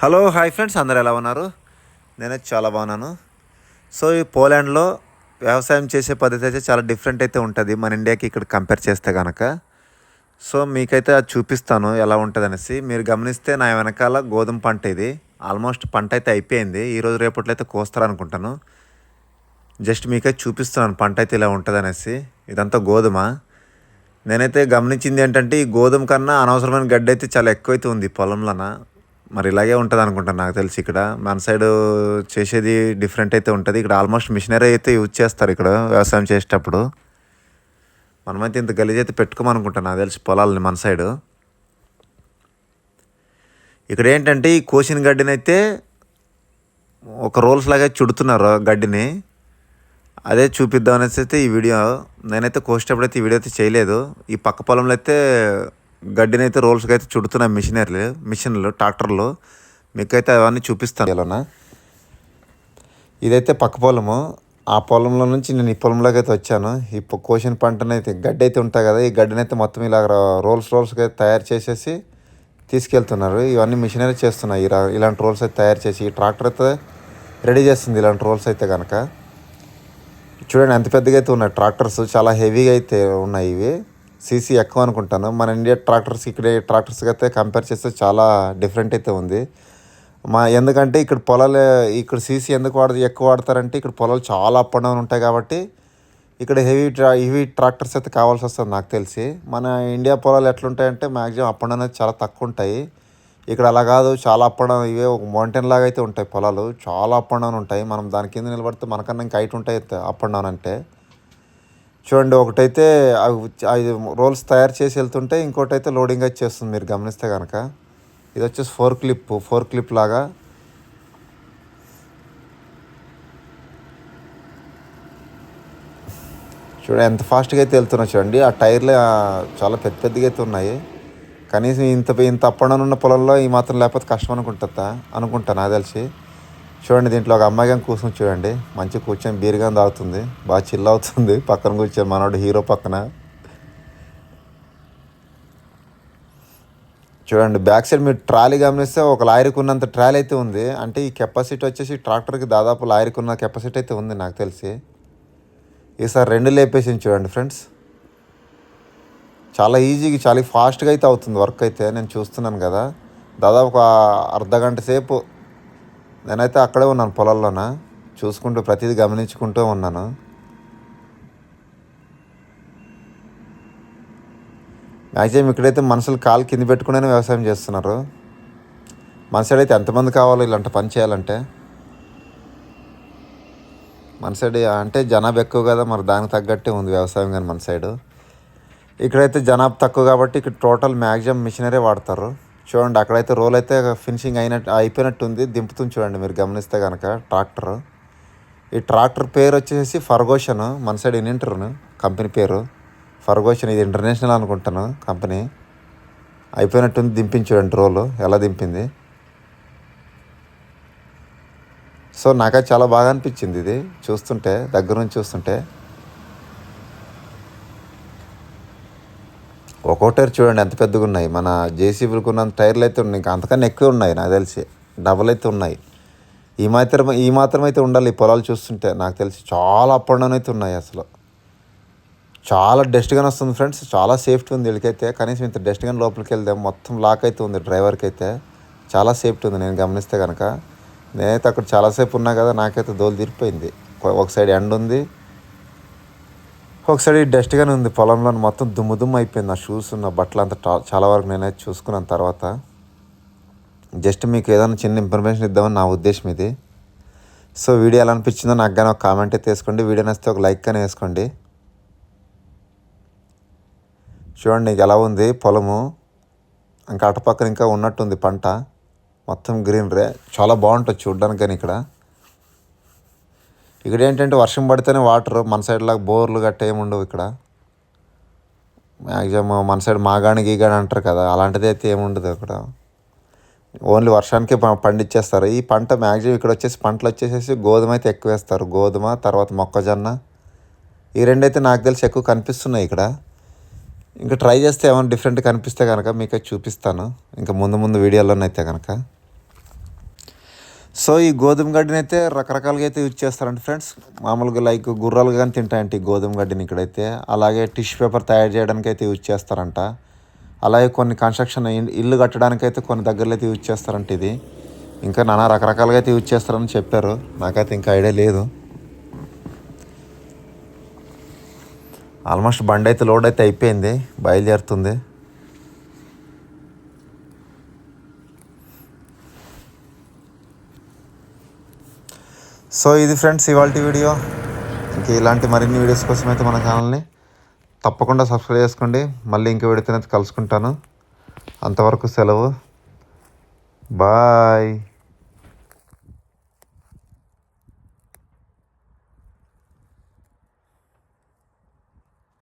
Hello hi friends అందరు ఎలా ఉన్నారు? నేనైతే చాలా బాగున్నాను. సో ఈ పోలాండ్లో వ్యవసాయం చేసే పద్ధతి అయితే చాలా డిఫరెంట్ అయితే ఉంటుంది. మన ఇండియాకి ఇక్కడ కంపేర్ చేస్తే కనుక సో మీకైతే అది చూపిస్తాను ఎలా ఉంటుంది అనేసి మీరు గమనిస్తే నా వెనకాల గోధుమ పంట ఇది. ఆల్మోస్ట్ పంట అయితే అయిపోయింది. ఈరోజు రేపట్లో అయితే కోస్తారు అనుకుంటాను జస్ట్ మీకైతే చూపిస్తున్నాను పంట అయితే ఇలా ఉంటుంది అనేసి ఇదంతా గోధుమ. నేనైతే గమనించింది ఏంటంటే ఈ గోధుమ కన్నా అనవసరమైన గడ్డి అయితే చాలా ఎక్కువైతే ఉంది పొలంలోన. మరి ఇలాగే ఉంటుంది అనుకుంటాను నాకు తెలిసి ఇక్కడ. మన సైడ్ చేసేది డిఫరెంట్ అయితే ఉంటుంది. ఇక్కడ ఆల్మోస్ట్ మిషనరీ అయితే యూజ్ చేస్తారు ఇక్కడ వ్యవసాయం చేసేటప్పుడు. మనమైతే ఇంత గలీజ్ అయితే పెట్టుకోమనుకుంటాను నాకు తెలిసి పొలాలని మన సైడు ఇక్కడ ఏంటంటే ఈ కోసిన గడ్డిని అయితే ఒక రోల్స్ లాగా చుడుతున్నారు గడ్డిని. అదే చూపిద్దాం అనేసి అయితే ఈ వీడియో నేనైతే కోసేటప్పుడు అయితే ఈ వీడియో అయితే చేయలేదు. ఈ పక్క పొలంలో అయితే గడ్డిని అయితే రోల్స్కి అయితే చుడుతున్నాయి మిషనరీలు మిషన్లు ట్రాక్టర్లు. మీకైతే అవన్నీ చూపిస్తాను. ఇలానా ఇదైతే పక్క పొలము. ఆ పొలంలో నుంచి నేను ఈ పొలంలోకి అయితే వచ్చాను. ఈ కోసిన కోసిన పంటనైతే గడ్డి అయితే ఉంటాయి కదా ఈ గడ్డిని అయితే మొత్తం ఇలా రోల్స్ రోల్స్గా అయితే తయారు చేసేసి తీసుకెళ్తున్నారు. ఇవన్నీ మిషనరీ చేస్తున్నాయి. ఇలాంటి రోల్స్ అయితే తయారు చేసి ఈ ట్రాక్టర్ అయితే రెడీ చేస్తుంది. ఇలాంటి రోల్స్ అయితే కనుక చూడండి ఎంత పెద్దగా అయితే ఉన్నాయి ట్రాక్టర్స్. చాలా హెవీగా అయితే ఉన్నాయి ఇవి. సీసీ ఎక్కువ అనుకుంటాను. మన ఇండియా ట్రాక్టర్స్ ఇక్కడ ట్రాక్టర్స్కి అయితే కంపేర్ చేస్తే చాలా డిఫరెంట్ అయితే ఉంది. మా ఎందుకంటే ఇక్కడ పొలాలు ఇక్కడ సీసీ ఎందుకు వాడ ఎక్కువ వాడతారంటే ఇక్కడ పొలాలు చాలా అప్ అండ్ డౌన్ ఉంటాయి కాబట్టి ఇక్కడ హెవీ ట్రా హెవీ ట్రాక్టర్స్ అయితే కావాల్సి వస్తుంది నాకు తెలిసి. మన ఇండియా పొలాలు ఎట్లుంటాయంటే మ్యాక్సిమం అప్ అండ్ డౌన్ అయితే చాలా తక్కువ ఉంటాయి. ఇక్కడ అలా కాదు చాలా అప్ అండ్ డౌన్ ఇవే ఒక మౌంటైన్ లాగా అయితే ఉంటాయి పొలాలు. చాలా అప్ అండ్ డౌన్ ఉంటాయి. మనం దాని కింద నిలబడితే మనకన్నా ఇంకా హైట్ ఉంటాయి అప్ అండ్ డౌన్ అంటే. చూడండి ఒకటైతే అవి ఐదు రోల్స్ తయారు చేసి వెళ్తుంటే ఇంకోటి అయితే లోడింగ్ వచ్చేస్తుంది మీరు గమనిస్తే కనుక ఇది వచ్చేసి ఫోర్ క్లిప్ ఫోర్ క్లిప్ లాగా. చూడండి ఎంత ఫాస్ట్గా అయితే వెళ్తున్నా చూడండి ఆ టైర్లు చాలా పెద్ద పెద్దగా అయితే ఉన్నాయి. కనీసం ఇంత ఇంత అప్పడం ఉన్న పొలంలో ఈ మాత్రం లేకపోతే కష్టం అనుకుంటుందా అనుకుంటా నాకు తెలిసి. చూడండి దీంట్లో ఒక అమ్మాయి కానీ కూర్చొని చూడండి. మంచి కూర్చొని బీరుగా తాగుతుంది. బాగా చిల్ అవుతుంది. పక్కన కూర్చొని మనోడు హీరో పక్కన. చూడండి బ్యాక్ సైడ్ మీరు ట్రాలీ గమనిస్తే ఒక లారీకి ఉన్నంత ట్రాలీ అయితే ఉంది. అంటే ఈ కెపాసిటీ వచ్చేసి ట్రాక్టర్కి దాదాపు లాయర్కి ఉన్న కెపాసిటీ అయితే ఉంది నాకు తెలిసి. ఈసారి రెండు లేపేసింది చూడండి ఫ్రెండ్స్ చాలా ఈజీగా చాలా ఫాస్ట్గా అయితే అవుతుంది వర్క్ అయితే. నేను చూస్తున్నాను కదా. దాదాపు ఒక అర్ధ గంట సేపు నేనైతే అక్కడే ఉన్నాను పొలాల్లోన? చూసుకుంటూ ప్రతిదీ గమనించుకుంటూ ఉన్నాను. మ్యాక్సిమం ఇక్కడైతే మనుషులు కాలు కింద పెట్టుకునే వ్యవసాయం చేస్తున్నారు. మన సైడ్ అయితే ఎంతమంది కావాలో ఇలాంటి పని చేయాలంటే? మన సైడ్ అంటే జనాభా ఎక్కువ కదా మరి దానికి తగ్గట్టే ఉంది వ్యవసాయం కానీ మన సైడు. ఇక్కడైతే జనాభా తక్కువ కాబట్టి ఇక్కడ టోటల్ మ్యాక్సిమం మిషనరీ వాడతారు. చూడండి అక్కడైతే రోల్ అయితే ఫినిషింగ్ అయినట్టు అయిపోయినట్టు ఉంది దింపుతుంది చూడండి మీరు గమనిస్తే కనుక ట్రాక్టర్. ఈ ట్రాక్టర్ పేరు వచ్చేసి ఫర్గోషన్ మన సైడ్ ఇన్నింటారు కంపెనీ పేరు. ఫర్గోషన్ ఇది ఇంటర్నేషనల్ అనుకుంటాను కంపెనీ. అయిపోయినట్టుంది దింపింది చూడండి రోలు ఎలా దింపింది. సో నాకు చాలా బాగా అనిపించింది ఇది చూస్తుంటే దగ్గర నుంచి చూస్తుంటే. ఒక్కో టైర్ చూడండి ఎంత పెద్దగా ఉన్నాయి మన జేసీబీలకు ఉన్నంత టైర్లు అయితే ఉన్నాయి. ఇంకా అంతకన్నా ఎక్కువ ఉన్నాయి నాకు తెలిసి. డబల్ అయితే ఉన్నాయి. ఈ మాత్రం ఈ మాత్రం అయితే ఉండాలి ఈ పొలాలు చూస్తుంటే. నాకు తెలిసి చాలా అప్ అండ్ డౌన్ అయితే ఉన్నాయి అసలు. చాలా డస్ట్గానే వస్తుంది ఫ్రెండ్స్. చాలా సేఫ్టీ ఉంది వీళ్ళకైతే. కనీసం ఇంత డస్ట్గానే లోపలికి వెళ్తే మొత్తం లాక్ అయితే ఉంది డ్రైవర్కి అయితే చాలా సేఫ్టీ ఉంది. నేను గమనిస్తే కనుక నేనైతే అక్కడ చాలాసేపు ఉన్నా కదా నాకైతే దోలు తీరిపోయింది. ఒక- ఒక సైడ్ ఎండ్ ఉంది. ఒకసారి డస్ట్గానే ఉంది పొలంలో మొత్తం దుమ్ము దుమ్ము అయిపోయింది. నా షూస్ నా బట్టలు అంతా చాలా వరకు నేనైతే చూసుకున్న తర్వాత. జస్ట్ మీకు ఏదైనా చిన్న ఇన్ఫర్మేషన్ ఇద్దామని నా ఉద్దేశం ఇది. సో వీడియో ఎలా అనిపించిందో నాకు కానీ ఒక కామెంట్ అయితే వేసుకోండి. వీడియో నచ్చితే ఒక లైక్ కానీ వేసుకోండి. చూడండి ఎలా ఉంది పొలము. ఇంకా అటుపక్కన ఇంకా ఉన్నట్టుంది పంట. మొత్తం గ్రీనరీ. చాలా బాగుంటుంది చూడడానికి కానీ ఇక్కడ. ఇక్కడ ఏంటంటే వర్షం పడితేనే వాటర్ మన సైడ్ లాగా బోర్లు గట్ట ఏమి ఉండవు ఇక్కడ. మ్యాక్సిమం మన సైడ్ మాగాణి గీగాణి అంటారు కదా అలాంటిది అయితే ఏముండదు ఇక్కడ ఓన్లీ వర్షానికి పండించేస్తారు ఈ పంట మ్యాక్సిమం ఇక్కడ వచ్చేసి పంటలు వచ్చేసేసి గోధుమ అయితే ఎక్కువ వేస్తారు. గోధుమ తర్వాత మొక్కజొన్న. ఈ రెండైతే నాకు తెలిసి ఎక్కువ కనిపిస్తున్నాయి ఇక్కడ. ఇంకా ట్రై చేస్తే ఏమైనా డిఫరెంట్ కనిపిస్తే కనుక మీకు చూపిస్తాను. ఇంకా ముందు ముందు వీడియోలోనైతే కనుక సో ఈ గోధుమ గడ్డిని అయితే రకరకాలుగా అయితే యూజ్ చేస్తారండి ఫ్రెండ్స్ మామూలుగా లైక్ గుర్రాలు కానీ తింటాయంట ఈ గోధుమ గడ్డిని ఇక్కడైతే. అలాగే టిష్యూ పేపర్ తయారు చేయడానికి అయితే యూజ్ చేస్తారంట. అలాగే కొన్ని కన్స్ట్రక్షన్ ఇల్లు కట్టడానికి అయితే కొన్ని దగ్గరలో అయితే యూజ్ చేస్తారంట ఇది. ఇంకా నానా రకరకాలుగా అయితే యూజ్ చేస్తారని చెప్పారు. నాకైతే ఇంకా ఐడియా లేదు. ఆల్మోస్ట్ బండి అయితే లోడ్ అయితే అయిపోయింది. బయలుదేరుతుంది. సో ఇది ఫ్రెండ్స్ ఇవాళ వీడియో. ఇంకా ఇలాంటి మరిన్ని వీడియోస్ కోసం అయితే మన ఛానల్ని తప్పకుండా సబ్స్క్రైబ్ చేసుకోండి. మళ్ళీ ఇంక వీడియోతో కలుసుకుంటాను. అంతవరకు సెలవు. బాయ్.